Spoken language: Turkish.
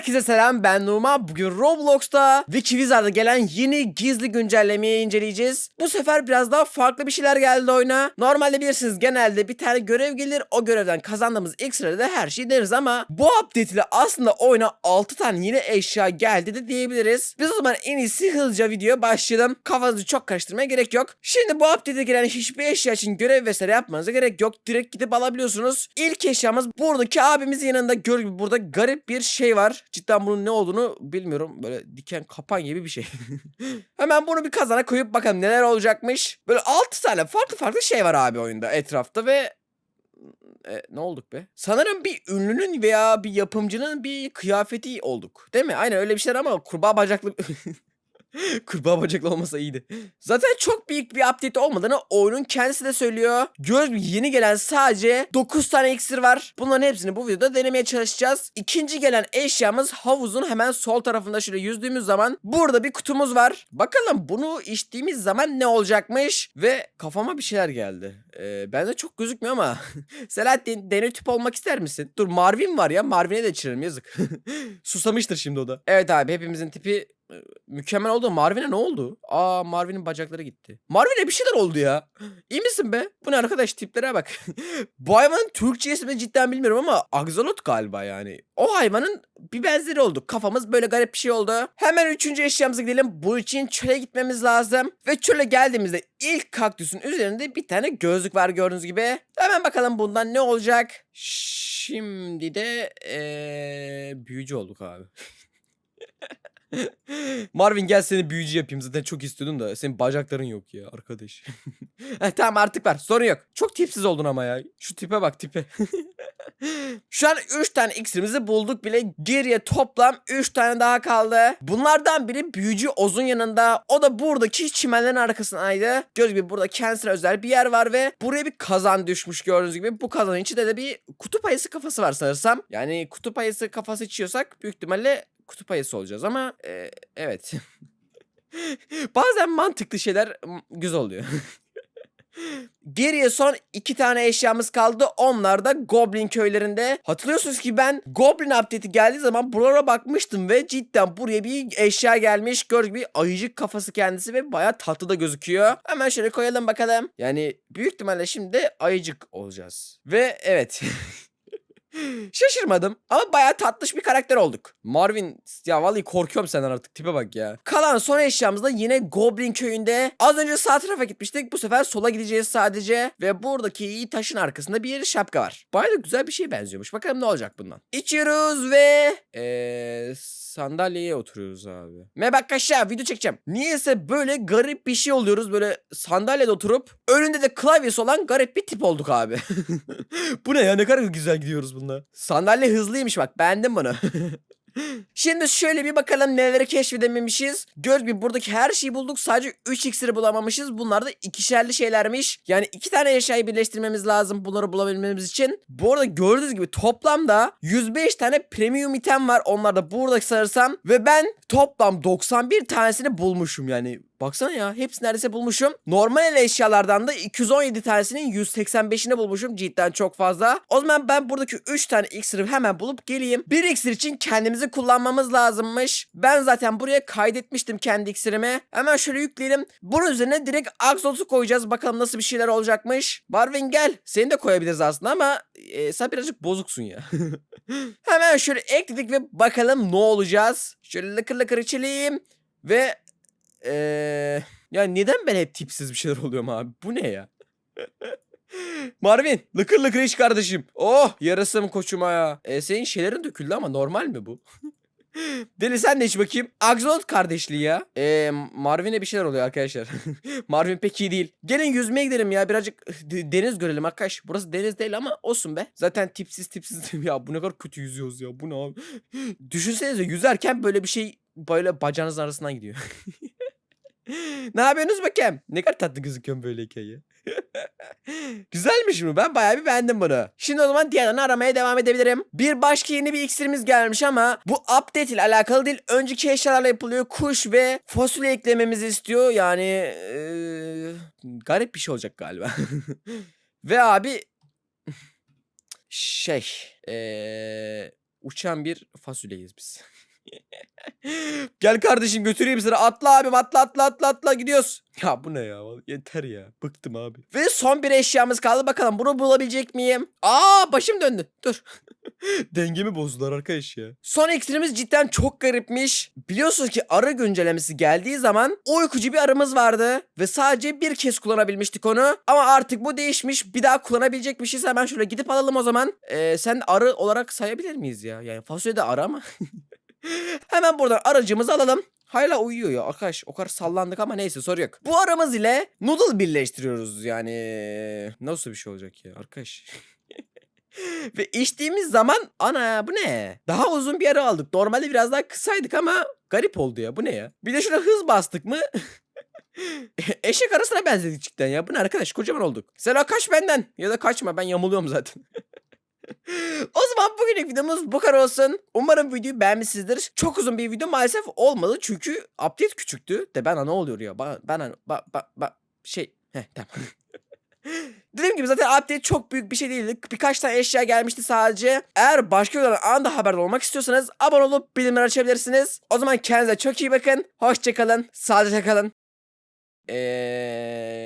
Herkese selam ben Numa. Bugün Roblox'ta Wikivizar'da gelen yeni gizli güncellemeyi inceleyeceğiz. Bu sefer biraz daha farklı bir şeyler geldi oyuna. Normalde bilirsiniz genelde bir tane görev gelir. O görevden kazandığımız ilk sırada her şeyi deriz ama bu update ile aslında oyuna 6 tane yeni eşya geldi de diyebiliriz. Biz o zaman en iyisi hızlıca videoya başlayalım. Kafanızı çok karıştırmaya gerek yok. Şimdi bu update'e gelen hiçbir eşya için görev vesaire yapmanıza gerek yok. Direkt gidip alabiliyorsunuz. İlk eşyamız buradaki abimizin yanında gör gibi burada garip bir şey var. Cidden bunun ne olduğunu bilmiyorum. Böyle diken kapan gibi bir şey. Hemen bunu bir kazana koyup bakalım neler olacakmış. Böyle 6 tane farklı farklı şey var abi oyunda etrafta ve e, ne olduk be? Sanırım bir ünlünün veya bir yapımcının bir kıyafeti olduk. Değil mi? Aynen öyle bir şeyler ama kurbağa bacaklı... Kurbağa bacaklı olmasa iyiydi. Zaten çok büyük bir update olmadığını oyunun kendisi de söylüyor. Göz yeni gelen sadece 9 tane iksir var. Bunların hepsini bu videoda denemeye çalışacağız. İkinci gelen eşyamız havuzun hemen sol tarafında şöyle yüzdüğümüz zaman burada bir kutumuz var. Bakalım bunu içtiğimiz zaman ne olacakmış? Ve kafama bir şeyler geldi. Ee, bende çok gözükmüyor ama. Selahattin denetip olmak ister misin? Dur Marvin var ya Marvin'e de içirelim yazık. Susamıştır şimdi o da. Evet abi hepimizin tipi mükemmel oldu. Marvin'e ne oldu? Aa Marvin'in bacakları gitti. Marvin'e bir şeyler oldu ya. İyi misin be? Bu ne arkadaş tiplere bak. Bu hayvanın Türkçe ismini cidden bilmiyorum ama Axolot galiba yani. O hayvanın bir benzeri oldu. Kafamız böyle garip bir şey oldu. Hemen üçüncü eşyamıza gidelim. Bu için çöle gitmemiz lazım. Ve çöle geldiğimizde ilk kaktüsün üzerinde bir tane gözlük var gördüğünüz gibi. Hemen bakalım bundan ne olacak. Şimdi de ee, büyücü olduk abi. Marvin gel seni büyücü yapayım zaten çok istiyordun da senin bacakların yok ya arkadaş. Heh, tamam artık var sorun yok. Çok tipsiz oldun ama ya. Şu tipe bak tipe. Şu an 3 tane iksirimizi bulduk bile. Geriye toplam 3 tane daha kaldı. Bunlardan biri büyücü Oz'un yanında. O da buradaki çimenlerin arkasındaydı. Gördüğünüz gibi burada kendisine özel bir yer var ve buraya bir kazan düşmüş gördüğünüz gibi. Bu kazanın içinde de bir kutup ayısı kafası var sanırsam. Yani kutup ayısı kafası içiyorsak büyük ihtimalle kutup ayısı olacağız ama e, evet. Bazen mantıklı şeyler güzel oluyor. Geriye son iki tane eşyamız kaldı. Onlar da Goblin köylerinde. Hatırlıyorsunuz ki ben Goblin update'i geldiği zaman buralara bakmıştım ve cidden buraya bir eşya gelmiş. Gördüğünüz gibi ayıcık kafası kendisi ve baya tatlı da gözüküyor. Hemen şöyle koyalım bakalım. Yani büyük ihtimalle şimdi ayıcık olacağız. Ve evet. Şaşırmadım ama bayağı tatlış bir karakter olduk. Marvin ya vallahi korkuyorum senden artık tipe bak ya. Kalan son eşyamız da yine Goblin köyünde. Az önce sağ tarafa gitmiştik bu sefer sola gideceğiz sadece. Ve buradaki iyi taşın arkasında bir şapka var. Bayağı da güzel bir şeye benziyormuş. Bakalım ne olacak bundan. İçiyoruz ve ee, sandalyeye oturuyoruz abi. Merhaba arkadaşlar video çekeceğim. Niyeyse böyle garip bir şey oluyoruz. Böyle sandalyede oturup önünde de klavyesi olan garip bir tip olduk abi. bu ne ya ne kadar güzel gidiyoruz bununla. Sandalye hızlıymış bak beğendim bunu. Şimdi şöyle bir bakalım neleri keşfedememişiz. Göz gibi buradaki her şeyi bulduk. Sadece 3 iksiri bulamamışız. Bunlar da ikişerli şeylermiş. Yani iki tane eşyayı birleştirmemiz lazım bunları bulabilmemiz için. Bu arada gördüğünüz gibi toplamda 105 tane premium item var. Onlar da burada sanırsam. Ve ben toplam 91 tanesini bulmuşum yani. Baksana ya hepsini neredeyse bulmuşum. Normal eşyalardan da 217 tanesinin 185'ini bulmuşum. Cidden çok fazla. O zaman ben buradaki 3 tane iksiri hemen bulup geleyim. Bir iksir için kendimizi kullanmamız lazımmış. Ben zaten buraya kaydetmiştim kendi iksirimi. Hemen şöyle yükleyelim. Bunun üzerine direkt Axolot'u koyacağız. Bakalım nasıl bir şeyler olacakmış. Marvin gel. Seni de koyabiliriz aslında ama e, sen birazcık bozuksun ya. hemen şöyle ekledik ve bakalım ne olacağız. Şöyle lıkır lıkır içelim. Ve eee ya neden ben hep tipsiz bir şeyler oluyorum abi? Bu ne ya? Marvin lıkır lıkır iç kardeşim. Oh yarasım koçuma ya. E, senin şeylerin döküldü ama normal mi bu? Deli sen de iç bakayım. Axolot kardeşliği ya. Eee Marvin'e bir şeyler oluyor arkadaşlar. Marvin pek iyi değil. Gelin yüzmeye gidelim ya birazcık deniz görelim arkadaş. Burası deniz değil ama olsun be. Zaten tipsiz tipsiz ya bu ne kadar kötü yüzüyoruz ya. Bu ne abi? Düşünsenize yüzerken böyle bir şey böyle bacağınızın arasından gidiyor. ne yapıyorsunuz bakayım? Ne kadar tatlı gözüküyorum böyleyken ya. Güzelmiş bu. Ben bayağı bir beğendim bunu. Şimdi o zaman diğerlerini aramaya devam edebilirim. Bir başka yeni bir iksirimiz gelmiş ama bu update ile alakalı değil. Önceki eşyalarla yapılıyor. Kuş ve fasulye eklememizi istiyor. Yani eee, garip bir şey olacak galiba. ve abi şey eee uçan bir fasulyeyiz biz. Gel kardeşim götüreyim seni. Atla abim atla atla atla atla gidiyoruz. Ya bu ne ya? Yeter ya. Bıktım abi. Ve son bir eşyamız kaldı. Bakalım bunu bulabilecek miyim? Aa başım döndü. Dur. Dengemi bozdular arkadaş ya. Son iksirimiz cidden çok garipmiş. Biliyorsunuz ki arı güncellemesi geldiği zaman uykucu bir arımız vardı. Ve sadece bir kez kullanabilmiştik onu. Ama artık bu değişmiş. Bir daha kullanabilecekmişiz. Hemen şöyle gidip alalım o zaman. Ee, sen arı olarak sayabilir miyiz ya? Yani fasulye de arı ama. Hemen buradan aracımızı alalım. Hala uyuyor ya arkadaş. O kadar sallandık ama neyse soru yok. Bu aramız ile noodle birleştiriyoruz yani. Nasıl bir şey olacak ya arkadaş. Ve içtiğimiz zaman ana bu ne? Daha uzun bir ara aldık. Normalde biraz daha kısaydık ama garip oldu ya. Bu ne ya? Bir de şuna hız bastık mı? Eşek arasına benzedik cidden ya. Bu ne arkadaş? Kocaman olduk. Sen kaç benden. Ya da kaçma ben yamuluyorum zaten. o zaman bugünlük videomuz bu kadar olsun. Umarım videoyu beğenmişsinizdir. Çok uzun bir video maalesef olmadı çünkü update küçüktü. De ben ne oluyor ya? Ba, ben ba, ba, ba, şey. Heh tamam. Dediğim gibi zaten update çok büyük bir şey değildi. Birkaç tane eşya gelmişti sadece. Eğer başka videolardan anında haberdar olmak istiyorsanız abone olup bildirimleri açabilirsiniz. O zaman kendinize çok iyi bakın. Hoşçakalın. Sağlıcakla kalın. Eee...